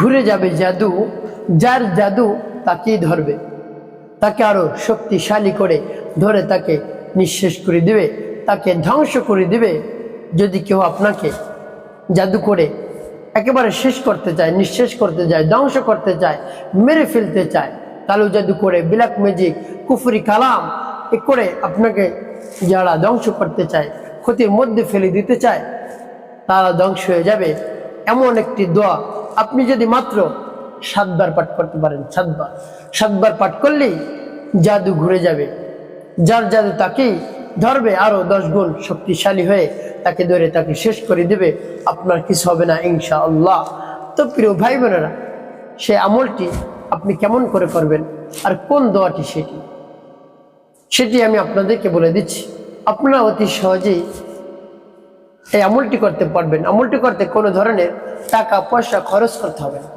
ঘুরে যাবে জাদু, যার জাদু তাকেই ধরবে। তাকে আরও শক্তিশালী করে ধরে তাকে নিঃশেষ করে দিবে, তাকে ধ্বংস করে দিবে। যদি কেউ আপনাকে জাদু করে একেবারে শেষ করতে চায়, নিঃশেষ করতে চায়, ধ্বংস করতে চায়, মেরে ফেলতে চায় কালো জাদু করে ব্ল্যাক ম্যাজিক কুফরি কালাম, এ করে আপনাকে যারা ধ্বংস করতে চায়, ক্ষতির মধ্যে ফেলে দিতে চায়, তারা ধ্বংস হয়ে যাবে। এমন একটি দোয়া। আপনি যদি মাত্র সাতবার পাঠ করতে পারেন, সাতবার। সাতবার পাঠ করলেই জাদু ঘুরে যাবে। যার জাদু তাকেই ধরবে, আরও দশ গুণ শক্তিশালী হয়ে তাকে ধরে তাকে শেষ করে দেবে। আপনার কিছু হবে না ইনশা আল্লাহ তো প্রিয় ভাই বোনেরা সে আমলটি আপনি কেমন করে করবেন আর কোন দোয়াটি সেটি? সেটি আমি আপনাদেরকে বলে দিচ্ছি। আপনারা অতি সহজেই এই আমলটি করতে পারবেন। আমলটি করতে কোনো ধরনের টাকা, পয়সা খরচ করতে হবে না।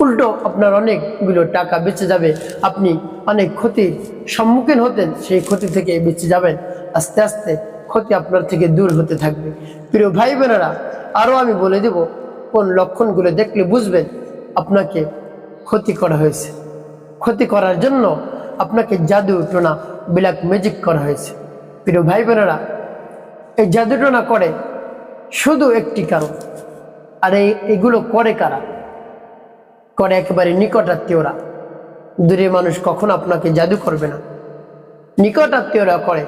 উল্টো আপনার অনেকগুলো টাকা বেঁচে যাবে। আপনি অনেক ক্ষতির সম্মুখীন হতেন, সেই ক্ষতি থেকে বেঁচে যাবেন। আস্তে আস্তে ক্ষতি আপনার থেকে দূর হতে থাকবে। প্রিয় ভাই বোনেরা আরও আমি বলে দেব, কোন লক্ষণগুলো দেখলে বুঝবেন আপনাকে ক্ষতি করা হয়েছে। ক্ষতি করার জন্য আপনাকে জাদু টোনা ব্ল্যাক ম্যাজিক করা হয়েছে। প্রিয় ভাই বোনেরা এই জাদুটনা করে, শুধু একটি কারণ। আর এগুলো করে কারা? করে একেবারে নিকট আত্মীয়রা দূরে মানুষ কখন আপনাকে জাদু করবে না। নিকট আত্মীয়রা করে।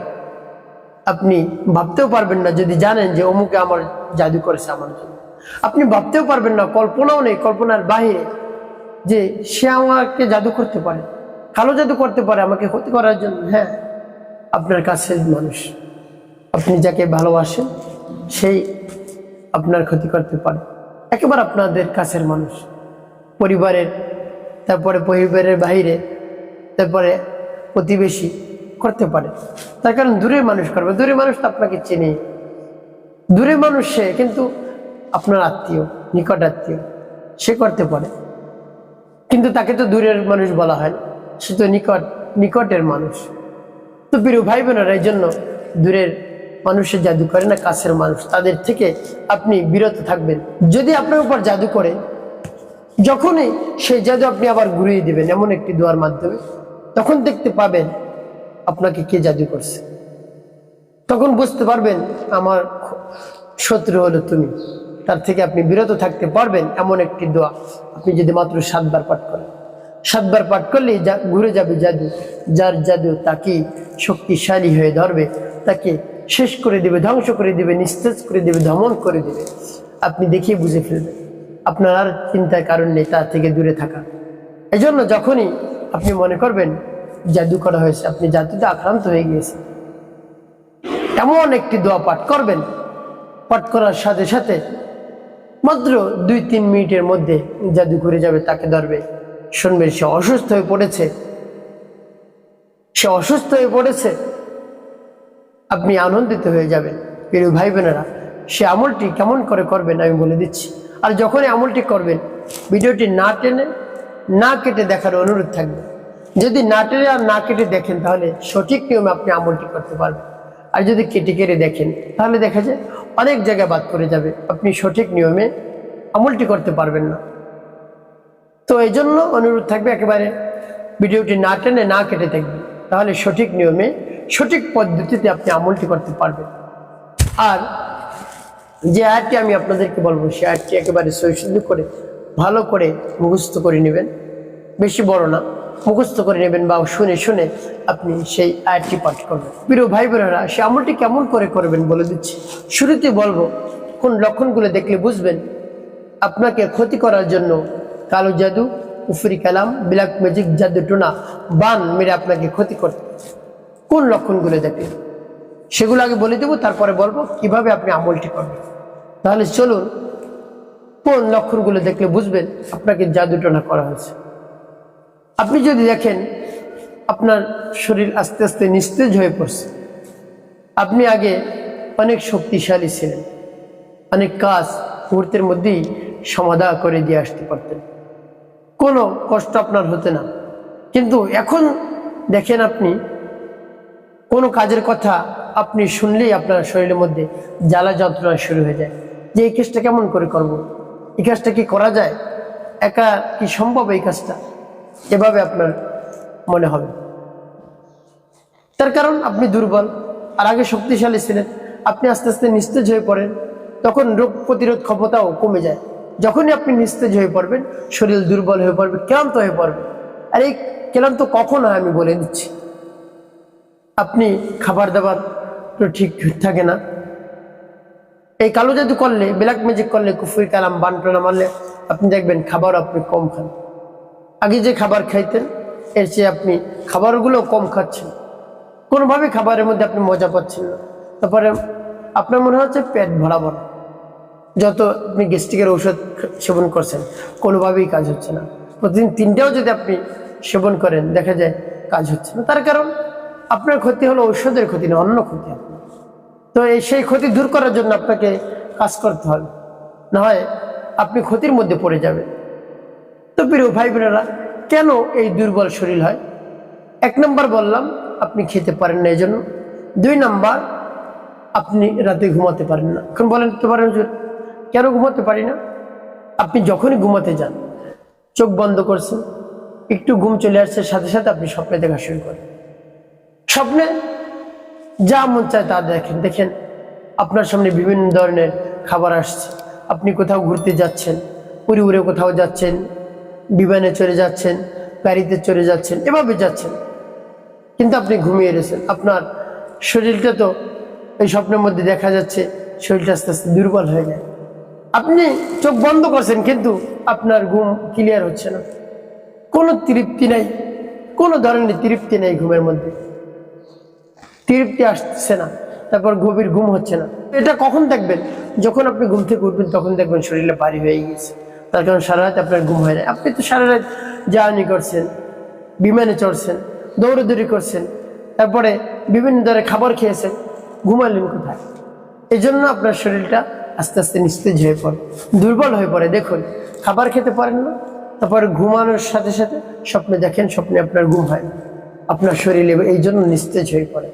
আপনি ভাবতেও পারবেন না, যদি জানেন যে অমুকে আমার জাদু করেছে আমার জন্য। আপনি ভাবতেও পারবেন না, কল্পনাও নেই, কল্পনার বাহিরে যে সে আমাকে জাদু করতে পারে। কালো জাদু করতে পারে, আমাকে ক্ষতি করার জন্য। হ্যাঁ আপনার কাছের মানুষ। আপনি যাকে ভালোবাসেন, সেই আপনার ক্ষতি করতে পারে। একেবারে আপনাদের কাছের মানুষ। পরিবারের, তারপরে পরিবারের বাইরে, তারপরে প্রতিবেশী করতে পারে। তার কারণ দূরের মানুষ করবে। দূরের মানুষ তো আপনাকে চেনে। দূরের মানুষ সে, কিন্তু আপনার আত্মীয়, নিকট আত্মীয়, সে করতে পারে। কিন্তু তাকে তো দূরের মানুষ বলা হয় সে তো নিকট, নিকটের মানুষ। তো প্রিয় ভাই বোনেরা এই জন্য দূরের মানুষের জাদু করে না কাছের মানুষ, তাদের থেকে আপনি বিরত থাকবেন। যদি আপনার উপর জাদু করে, যখনই সেই জাদু আপনি আবার ঘুরিয়ে দিবেন, এমন একটি দোয়ার মাধ্যমে, তখন দেখতে পাবেন আপনাকে কে জাদু করছে। তখন বুঝতে পারবেন, আমার শত্রু হলো তুমি। তার থেকে আপনি বিরত থাকতে পারবেন, এমন একটি দোয়া। আপনি যদি মাত্র সাতবার পাঠ করেন, সাতবার পাঠ করলেই ঘুরে যাবে জাদু। যার জাদু তাকে শক্তিশালী হয়ে ধরবে, তাকে শেষ করে দিবে, ধ্বংস করে দিবে, নিস্তেজ করে দিবে, দমন করে দিবে। আপনি দেখিয়ে বুঝে ফেলবেন। আপনার আর চিন্তার কারণ নেই তার থেকে দূরে থাকা। এই জন্য যখনই আপনি মনে করবেন, জাদু করা হয়েছে আপনি জাদুতে আক্রান্ত হয়ে গিয়েছেন। এমন একটি দোয়া পাঠ করবেন। পাঠ করার সাথে সাথে মাত্র দুই তিন মিনিটের মধ্যে জাদু ঘুরে যাবে, তাকে ধরবে। শুনবেন, সে অসুস্থ হয়ে পড়েছে। সে অসুস্থ হয়ে পড়েছে। আপনি আনন্দিত হয়ে যাবেন। প্রিয় ভাই বোনেরা সে আমলটি কেমন করে করবেন আমি বলে দিচ্ছি। আর যখনই আমলটি করবেন, ভিডিওটি না টেনে, না কেটে দেখার অনুরোধ থাকবে। যদি না টেনে আর না কেটে দেখেন, তাহলে সঠিক নিয়মে আপনি আমলটি করতে পারবেন। আর যদি কেটে কেটে দেখেন, তাহলে দেখা যায় অনেক জায়গায় বাদ করে যাবে। আপনি সঠিক নিয়মে আমলটি করতে পারবেন না। তো এই জন্য অনুরোধ থাকবে একেবারে, ভিডিওটি না টেনে না কেটে থাকবে তাহলে সঠিক নিয়মে সঠিক পদ্ধতিতে আপনি আমলটি করতে পারবেন। আর যে আয়াতটি আমি আপনাদেরকে বলব, সে আয়াতটি একেবারে সৈশুদ্ধ করে, ভালো করে মুখস্থ করে নেবেন। বেশি বড় না, মুখস্থ করে নেবেন বা শুনে শুনে আপনি সেই আয়াতটি পাঠ করবেন। প্রিয় ভাই বোনেরা, সে আমলটি কেমন করে করবেন বলে দিচ্ছি। শুরুতে বলব, কোন লক্ষণগুলো দেখলে বুঝবেন। আপনাকে ক্ষতি করার জন্য কালো জাদু, উফরি কালাম, ব্ল্যাক ম্যাজিক জাদু টোনা বান মেরে আপনাকে ক্ষতি করতে কোন লক্ষণগুলো দেখেন সেগুলো আগে বলে দেবো, তারপরে বলব কীভাবে আপনি আমলটি করবেন। তাহলে চলুন, কোন লক্ষণগুলো দেখলে বুঝবেন আপনাকে জাদু টোনা করা হয়েছে। আপনি যদি দেখেন আপনার শরীর আস্তে আস্তে নিস্তেজ হয়ে পড়ছে, আপনি আগে অনেক শক্তিশালী ছিলেন, অনেক কাজ মুহূর্তের মধ্যেই সমাধা করে দিয়ে আসতে পারতেন। কোনো কষ্ট আপনার হতে না। কিন্তু এখন দেখেন আপনি কোনো কাজের কথা আপনি শুনলেই আপনার শরীরের মধ্যে জ্বালা যন্ত্রণা শুরু হয়ে যায়। যে এই কাজটা কেমন করে করব। এই কাজটা কি করা যায়? একা কি সম্ভব এই কাজটা? এভাবে আপনার মনে হবে। তার কারণ, আপনি দুর্বল আর আগে শক্তিশালী ছিলেন। আপনি আস্তে আস্তে নিস্তেজ হয়ে পড়েন। তখন রোগ প্রতিরোধ ক্ষমতাও কমে যায়। যখনই আপনি নিস্তেজ হয়ে পড়বেন, শরীর দুর্বল হয়ে পড়বে, ক্লান্ত হয়ে পড়বে। আর এই ক্লান্ত কখন হয় আমি বলে দিচ্ছি। আপনি খাবার দাবার তো ঠিক থাকে না। এই কালো জাদু করলে ব্ল্যাক ম্যাজিক করলে, কুফুরি কালাম বান্টনা মারলে, আপনি দেখবেন খাবার আপনি কম খান। আগে যে খাবার খাইতেন, এর চেয়ে আপনি খাবারগুলো কম খাচ্ছেন। কোনোভাবে খাবারের মধ্যে আপনি মজা পাচ্ছেন না। তারপরে আপনার মনে হচ্ছে পেট ভরাবর। যত আপনি গ্যাস্ট্রিকের ঔষধ সেবন করছেন, কোনোভাবেই কাজ হচ্ছে না। প্রতিদিন তিনটাও যদি আপনি সেবন করেন, দেখা যায় কাজ হচ্ছে না। তার কারণ আপনার ক্ষতি হলো ঔষধের ক্ষতি না, অন্য ক্ষতি তো এই সেই ক্ষতি দূর করার জন্য আপনাকে কাজ করতে হবে। না হয় আপনি ক্ষতির মধ্যে পড়ে যাবেন। তো প্রিয় ভাই বোনেরা, কেন এই দুর্বল শরীর হয়? এক নম্বর বললাম, আপনি খেতে পারেন না এই জন্য দুই নাম্বার, আপনি রাতে ঘুমাতে পারেন না। এখন বলেন তো পারেন কেন ঘুমাতে পারি না? আপনি যখনই ঘুমাতে যান, চোখ বন্ধ করছেন, একটু ঘুম চলে আসছে, সাথে সাথে আপনি স্বপ্নে দেখা শুরু করেন। স্বপ্নে যা মন চায় তা দেখেন। দেখেন, আপনার সামনে বিভিন্ন ধরনের খাবার আসছে। আপনি কোথাও ঘুরতে যাচ্ছেন উড়ে উড়ে কোথাও যাচ্ছেন, বিমানে চড়ে যাচ্ছেন, গাড়িতে চড়ে যাচ্ছেন, এভাবে যাচ্ছেন। কিন্তু আপনি ঘুমিয়ে রয়েছেন। আপনার শরীরটা তো এই স্বপ্নের মধ্যে দেখা যাচ্ছে, শরীরটা আস্তে আস্তে দুর্বল হয়ে যায় আপনি চোখ বন্ধ করছেন, কিন্তু আপনার ঘুম ক্লিয়ার হচ্ছে না। কোনো তৃপ্তি নাই, কোনো ধরনের তৃপ্তি নেই ঘুমের মধ্যে। তৃপ্তি আসছে না, তারপর গভীর ঘুম হচ্ছে না। এটা কখন দেখবেন? যখন আপনি ঘুম থেকে উঠবেন, তখন দেখবেন শরীরে ভারী হয়ে গেছে তার কারণ সারা রাত আপনার ঘুম হয় না। আপনি তো সারা রাত জার্নি করছেন, বিমানে চড়ছেন, দৌড়াদৌড়ি করছেন, তারপরে বিভিন্ন ধরনের খাবার খেয়েছেন, ঘুমালেন কোথায়? এই জন্য আপনার শরীরটা আস্তে আস্তে নিস্তেজ হয়ে পড়ে, দুর্বল হয়ে পড়ে। দেখুন, খাবার খেতে পারেন না, তারপরে ঘুমানোর সাথে সাথে স্বপ্নে দেখেন, স্বপ্নে আপনার ঘুম হয় আপনার শরীরে এই জন্য নিস্তেজ হয়ে পড়ে।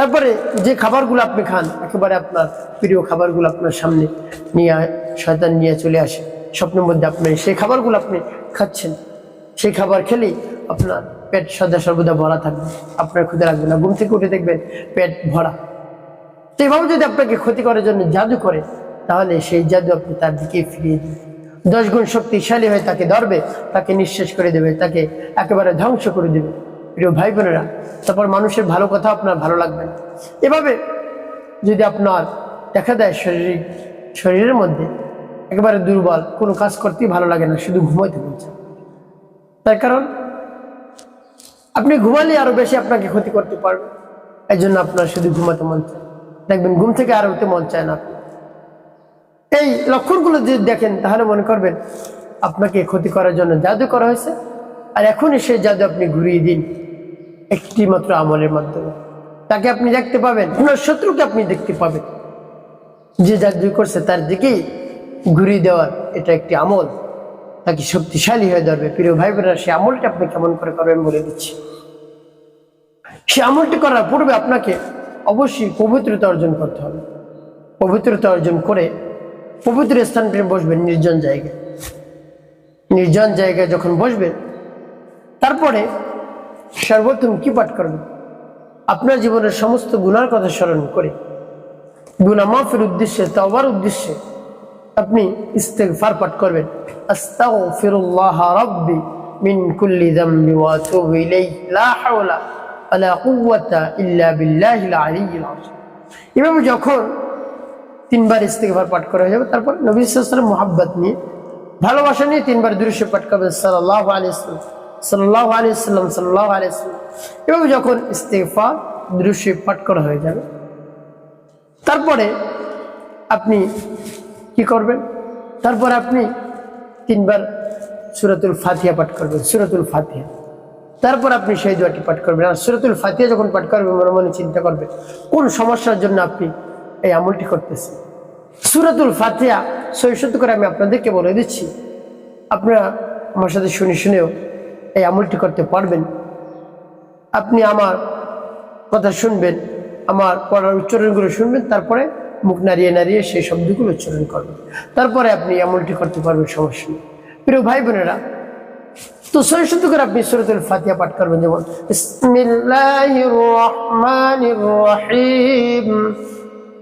তারপরে যে খাবারগুলো আপনি খান, একেবারে আপনার প্রিয় খাবারগুলো আপনার সামনে নিয়ে শয়তান নিয়ে চলে আসে। স্বপ্নের মধ্যে আপনি সেই খাবারগুলো আপনি খাচ্ছেন, সেই খাবার খেলেই আপনার পেট সদা সর্বদা ভরা থাকবে। আপনার ক্ষুদে লাগবে না। ঘুম থেকে উঠে দেখবেন পেট ভরা। তো এভাবে যদি আপনাকে ক্ষতি করার জন্য জাদু করে, তাহলে সেই জাদু আপনি তার দিকে ফিরিয়ে দিন। দশ গুণ শক্তিশালী হয়ে তাকে ধরবে, তাকে নিঃশেষ করে দেবে, তাকে একেবারে ধ্বংস করে দেবে। প্রিয় ভাই বোনেরা, তারপর মানুষের ভালো কথা আপনার ভালো লাগবে। এভাবে যদি আপনার দেখা দেয় শরীর শরীরের মধ্যে একেবারে দুর্বল, কোনো কাজ করতেই ভালো লাগে না, শুধু ঘুমাইতে বলছে তার কারণ, আপনি ঘুমালে আরও বেশি আপনাকে ক্ষতি করতে পারবে। এই জন্য আপনার শুধু ঘুমাতে মন চায়। দেখবেন ঘুম থেকে আর উঠতে মন চায় না। এই লক্ষণগুলো যদি দেখেন, তাহলে মনে করবেন, আপনাকে ক্ষতি করার জন্য জাদু করা হয়েছে। আর এখনই সেই জাদু আপনি ঘুরিয়ে দিন। একটি মাত্র আমলের মাধ্যমে। তাকে আপনি দেখতে পাবেন আপনার শত্রুকে আপনি দেখতে পাবেন। যে জাদু করছে তার দিকেই ঘুরিয়ে দেওয়ার এটা একটি আমল। তাকে শক্তিশালী হয়ে ধরবে। প্রিয় ভাই বোনেরা সে আমলটা আপনি কেমন করে করবেন বলে দিচ্ছি। সে আমলটি করার পূর্বে আপনাকে অবশ্যই পবিত্রতা অর্জন করতে হবে। পবিত্রতা অর্জন করে পবিত্র স্থানটি বসবেন নির্জন জায়গায়। নির্জন জায়গায় যখন বসবেন, তারপরে সর্বপ্রথম কি পাঠ করবেন আপনার জীবনের সমস্ত গুনার কথা স্মরণ করে। গুনা মাফের উদ্দেশ্যে তবার উদ্দেশ্যে আপনি ইস্তেগফার পাঠ করবেন। আস্তাগফিরুল্লাহ রাব্বি মিন কুল্লি যামবি ওয়া আতুবু ইলাইহি, লা হাওলা ওয়ালা কুওয়াতা ইল্লা বিল্লাহিল আলিয়্যিল আযীম। এভাবে যখন তিনবার ইস্তেগফার পাঠ করা হয়ে যাবে, তারপর নবী সাল্লাল্লাহু মোহাব্বত নিয়ে, ভালোবাসা নিয়ে তিনবার দৃশ্য পাঠ করবেন সাল্লাল্লাহু আলাইহি সাল্লাম আলাইহি সাল্লাম এভাবে যখন ইস্তেগফার দৃশ্য পাঠ করা হয়ে যাবে, তারপরে আপনি কি করবেন? তারপর আপনি তিনবার সুরাতুল ফাতিহা পাঠ করবেন, সুরাতুল ফাতিয়া তারপর আপনি সেই দোয়াটি পাঠ করবেন। আর সুরাতুল ফাতিয়া যখন পাঠ করবেন, মনে মনে চিন্তা করবেন, কোন সমস্যার জন্য আপনি এই আমলটি করতেছেন? সুরাতুল ফাতিহা সৈশত করে আমি আপনাদেরকে বলে দিচ্ছি। আপনারা আমার সাথে শুনে শুনেও এই আমলটি করতে পারবেন। আপনি আমার কথা শুনবেন, আমার পড়ার উচ্চারণগুলো শুনবেন, তারপরে মুখ নাড়িয়ে নাড়িয়ে সেই শব্দগুলো উচ্চারণ করবেন। তারপরে আপনি আমলটি করতে পারবেন, সমস্যা নেই। প্রিয় ভাই বোনেরা, তো সহি করে আপনি সুরতুল ফাতিয়া পাঠ করবেন, যেমন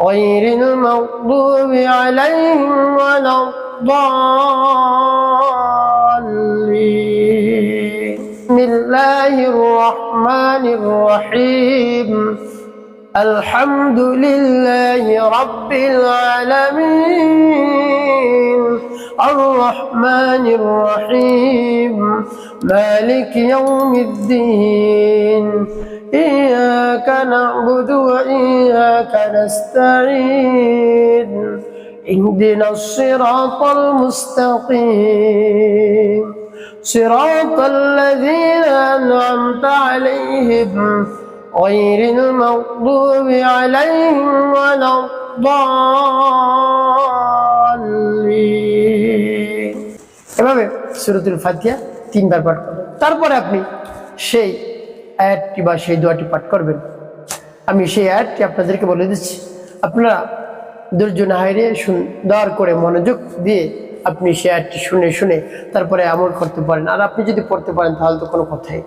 غير المغضوب عليهم ولا الضالين. بسم الله الرحمن الرحيم. الحمد لله رب العالمين. الرحمن الرحيم. مالك يوم الدين. إياك نعبد وإياك نستعين اهدنا الصراط المستقيم صراط الذين أنعمت عليهم غير المغضوب عليهم ولا الضالين এভাবে সুরতুল ফাতিহা তিনবার পাঠ করবেন তারপরে আপনি সেই আয়াতটি বা সেই দোয়াটি পাঠ করবেন। আমি সেই আয়াতটি আপনাদেরকে বলে দিচ্ছি। আপনারা ধৈর্য না হারিয়ে শুন দর করে মনোযোগ দিয়ে আপনি সেই আয়াতটি শুনে শুনে তারপরে আমল করতে পারেন। আর আপনি যদি পড়তে পারেন, তাহলে তো কোনো কথাই।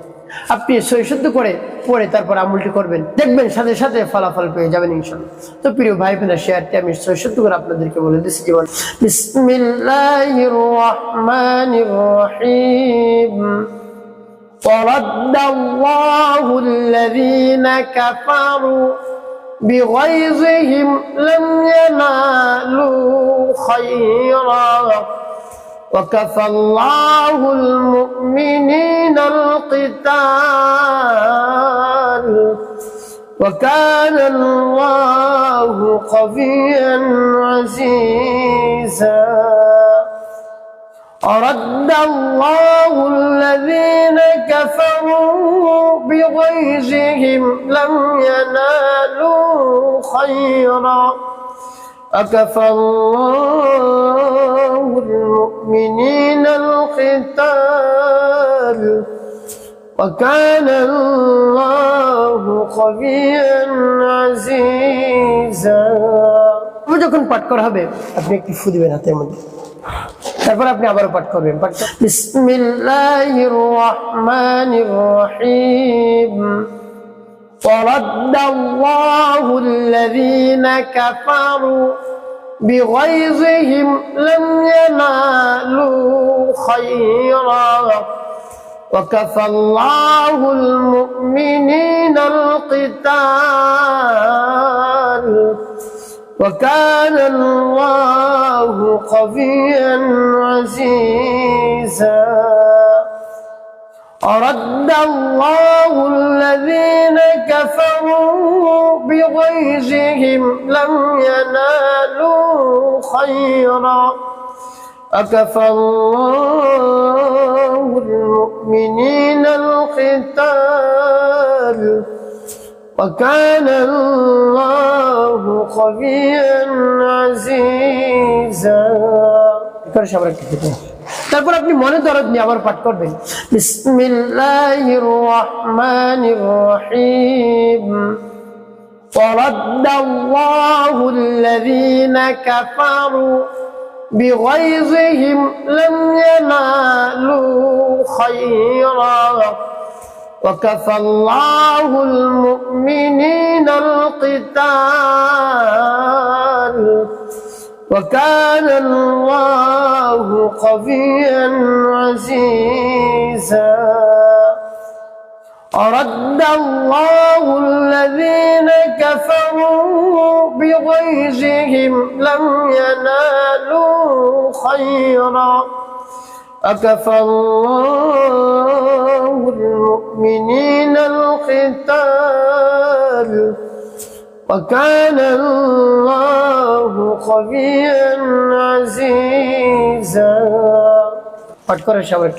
আপনি সৈশুদ্ধ করে পড়ে তারপর আমলটি করবেন। দেখবেন সাথে সাথে ফলাফল পেয়ে যাবেন ইনশাল্লাহ তো প্রিয় ভাই বোনা শেয়ারটি আমি সৈশুদ্ধ করে আপনাদেরকে বলে দিচ্ছি। রহমানির রহিম। ورد الله الذين كفروا بغيظهم لم ينالوا خيرا. وكفى الله المؤمنين القتال. وكان الله قويا عزيزا. رد الله الذين كفروا بغيظهم لم ينالوا خيرا أكفى الله المؤمنين القتال وكان الله قويا عزيزا যখন পাঠ করা হবে আপনি একটি ফু দিবেন হাতের মধ্যে তারপর আপনি আবারও পাঠ করবেন পাঠ বিসমিল্লাহির রহমানির রহিম ورد الله الذين كفروا بغيظهم لم ينالوا خيرا وكفى الله المؤمنين القتال وكان الله قويا عزيزا. رد الله الذين كفروا بغيظهم لم ينالوا خيرا. أكفى الله المؤمنين القتال. وكان الله قويا عزيزا করে সবার একটু খেতে তারপর আপনি মনে দরদ নিয়ে আবার পাঠ করবেন বিসমিল্লাহির রহমানির রহিম ورد الله الذين كفروا بغيظهم لم ينالوا خيرا وكفى الله المؤمنين القتال. وكان الله قويا عزيزا. رد الله الذين كفروا بغيظهم لم ينالوا خيرا. أكفى الله المؤمنين القتال وكان الله قويا عزيزا পাঠ করে সবাই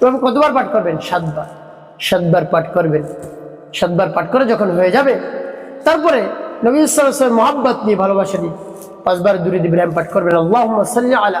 এবং কতবার পাঠ করবেন সাতবার সাতবার পাঠ করবেন সাতবার পাঠ করে যখন হয়ে যাবে তারপরে নবী সাল্লাল্লাহু মোহাব্বত নিয়ে ভালোবাসা নিয়ে পাঁচবার দূরে ইব্রাহিম পাঠ করবেন আল্লাহুম্মা সাল্লি আলা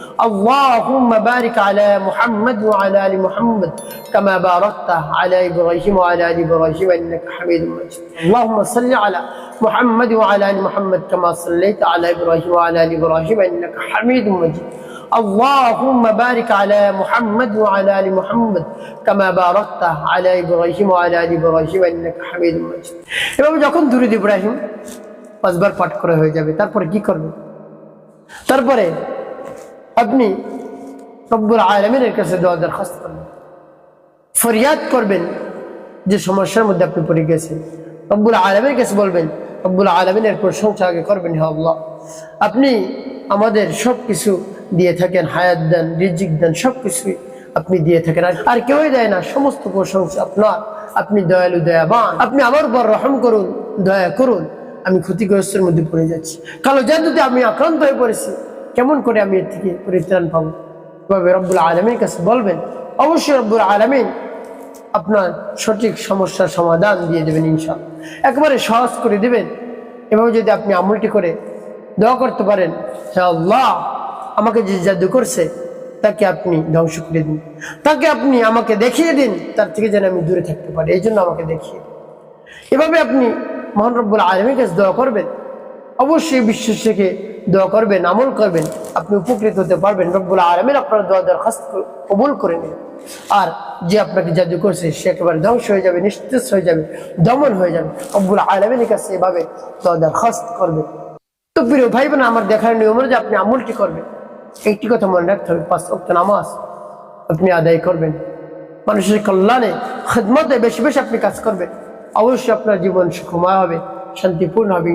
اللهم بارك على محمد وعلى ال محمد كما باركت على ابراهيم وعلى ال ابراهيم انك حميد مجيد اللهم صل على محمد وعلى ال محمد كما صليت على ابراهيم وعلى ال ابراهيم انك حميد مجيد اللهم بارك على محمد وعلى ال محمد كما باركت على ابراهيم وعلى ال ابراهيم انك حميد مجيد এভাবে যখন দুরুদ ইব্রাহিম পাঁচবার পাঠ করা হয়ে যাবে তারপরে কি করবেন তারপরে আপনি রব্বুল আলমিনের কাছে দোয়া দরখাস্ত করবেন ফরিয়াদ করবেন যে সমস্যার মধ্যে আপনি পড়ে গেছেন। রব্বুল আলমের কাছে বলবেন, রব্বুল আলমিনের প্রশংসা আগে করবেন হে আল্লাহ। আপনি আমাদের সব কিছু দিয়ে থাকেন, হায়াত দেন, রিজিক দেন সব কিছুই আপনি দিয়ে থাকেন। আর- কেউই দেয় না, সমস্ত প্রশংসা আপনার। আপনি দয়ালু দয়া দয়াবান। আপনি আমার উপর রহম করুন, দয়া করুন। আমি ক্ষতিগ্রস্তের মধ্যে পড়ে যাচ্ছি। কালো জাদুতে আমি আক্রান্ত হয়ে পড়েছি। কেমন করে আমি এর থেকে পরিত্রাণ পাবো? এভাবে রব্বুল আলমীর কাছে বলবেন, অবশ্যই রব্বুল আলমিন আপনার সঠিক সমস্যার সমাধান দিয়ে দেবেন ইনশাল্লাহ একবারে সহজ করে দেবেন। এভাবে যদি আপনি আমলটি করে দোয়া করতে পারেন হ্যাঁ আল্লাহ আমাকে যে জাদু করছে, তাকে আপনি ধ্বংস করে দিন। তাকে আপনি আমাকে দেখিয়ে দিন, তার থেকে যেন আমি দূরে থাকতে পারি। এই জন্য আমাকে দেখিয়ে এভাবে আপনি মহান রব্বুল আলমীর কাছে দোয়া করবেন। অবশ্যই বিশ্বাস থেকে দোয়া করবেন, আমল করবেন, আপনি উপকৃত হতে পারবেন। রব্বুল আলমীর আপনার দোয়া দরখাস্ত কবুল করে নিন। আর যে আপনাকে জাদু করছে, সে একেবারে ধ্বংস হয়ে যাবে, নিস্তেজ হয়ে যাবে, দমন হয়ে যাবে। রব্বুল আলমীর কাছে এভাবে দোয়া দরখাস্ত করবেন। তো প্রিয় ভাই বোন আমার দেখার নিয়ম যে আপনি আমলটি করবেন। একটি কথা মনে রাখতে হবে, পাঁচ অক্ট নামাজ আপনি আদায় করবেন। মানুষের কল্যাণে, খেদমতে বেশি বেশি আপনি কাজ করবেন। অবশ্যই আপনার জীবন সুখময় হবে, শান্তিপূর্ণ হবে।